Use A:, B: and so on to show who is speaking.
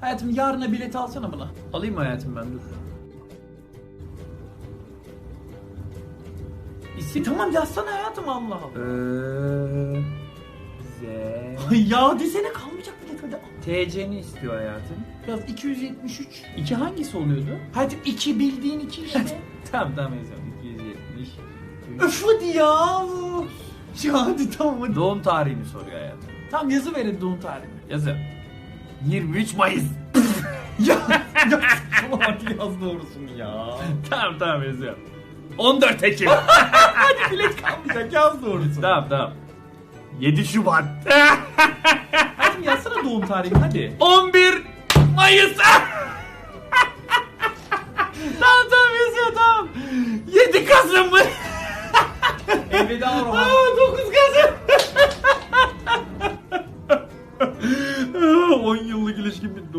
A: Hayatım yarına bilet alsana buna.
B: Alayım mı hayatım ben dur. İsim
A: tamam yazsana hayatım Allah Allah.
B: Ee, Z.
A: ya desene kalmayacak bilet hadi.
B: TC'ni istiyor hayatım.
A: Yaz 273.
B: İki hangisi oluyordu?
A: Hayatım 2 bildiğin 2 işte.
B: tamam tamam yazıyorum. 270.
A: Öf hadi ya. Ya hadi tamam hadi.
B: Doğum tarihini soruyor hayatım.
A: Tamam yazı verin doğum tarihini.
B: Yazın. 23 Mayıs.
A: ya ya hadi yaz doğrusunu ya.
B: tamam tamam yazıyorum. 14 Ekim.
A: hadi bilet kalmayacak yaz doğrusunu.
B: tamam tamam. 7 Şubat.
A: Hayatım yazsana doğum tarihini hadi.
B: 11 Mayıs. tamam tamam yazıyor tamam. 7 Kasım mı?
A: Elveda Orhan. 10 yıllık ilişkin bitti.